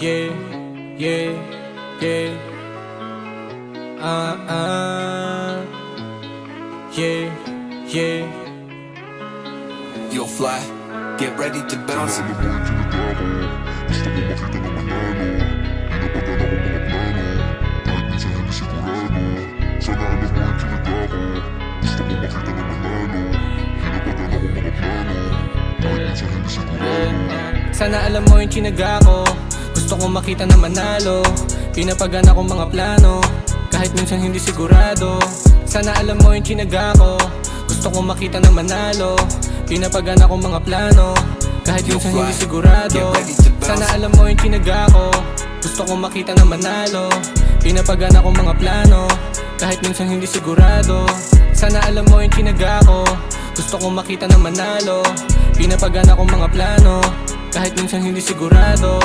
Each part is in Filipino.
yeah, yeah, yeah. Ah, ah, yeah, yeah. You'll fly, get ready to bounce. Sana alam mo yung chinaga ko Gusto kong makita na manalo. Pinapagana kong mga plano. Kahit minsan hindi sigurado. Sana alam mo yung chinaga ko. Gusto kong makita na manalo. Pinapagana kong mga plano. Kahit minsan hindi sigurado. Sana alam mo yung chinaga ko. Gusto kong makita na manalo. Pinapagana kong mga plano. Kahit minsan hindi sigurado. Sana alam mo yung chinaga ko. Gusto kong makita na manalo. Pinapagana kong mga plano Kahit minsan hindi sigurado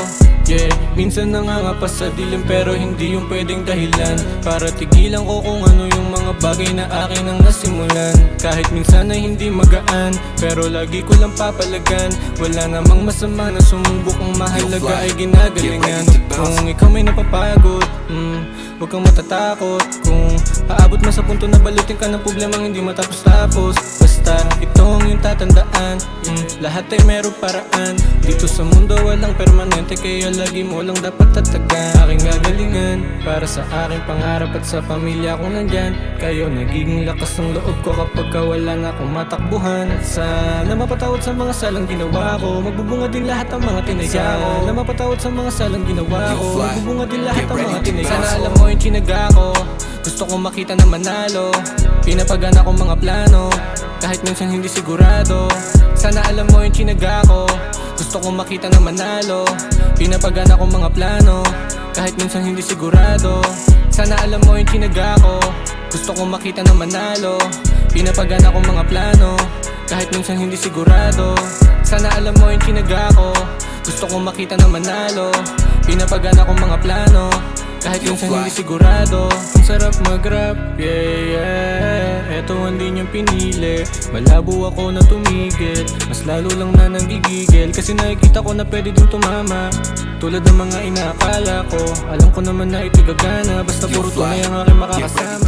Yeah, minsan nangangapa sa dilim pero hindi yung pwedeng dahilan. Para tigilan ko kung ano yung mga bagay na akin ang nasimulan. Kahit minsan ay hindi magaan Pero lagi ko lang papalagan. Wala namang masama na sumubok Ang mahalaga ay ginagalingan. Kung ikaw may napapagod mm, Huwag kang matatakot. Kung aabot man sa punto na balutin ka ng problemang hindi matapos-tapos. Basta ito ang iyong tatandaan. Mm, Lahat ay merong paraan. Dito sa mundo walang permanente Kaya lagi mo lang dapat tatagan. Aking gagalingan Para sa aking pangarap at sa pamilya kong nandyan. Kayo nagiging lakas ng loob ko Kapag ka wala na akong matakbuhan. At sana mapatawad sa mga salang ginawa ko. Magbubunga din lahat ang mga tinaya ko. Na mapatawad sa mga salang ginawa ko. Magbubunga din lahat ang mga tinaya Sana alam mo yung chinaga ko Gusto kong makita na manalo. Pinapagana kong mga plano. Kahit minsan hindi sigurado. Sana alam mo yung chinaga ko. Gusto kong makita na manalo. Pinapagana kong mga plano. Kahit minsan hindi sigurado. Sana alam mo yung chinaga ko. Gusto kong makita na manalo. Pinapagana kong mga plano. Kahit minsan hindi sigurado. Sana alam mo yung chinaga ko. Gusto kong makita na manalo. Pinapagana kong mga plano kahit minsan hindi sigurado Ang sarap mag-rap, yeah, yeah. Eto ang linyang pinili. Malabo ako na tumigil. Mas lalo lang na nanggigigil. Kasi nakikita ko na pwede din tumama. Tulad ng mga inaakala ko Alam ko naman na ito gagana. Basta puro tunay ang aking makakasama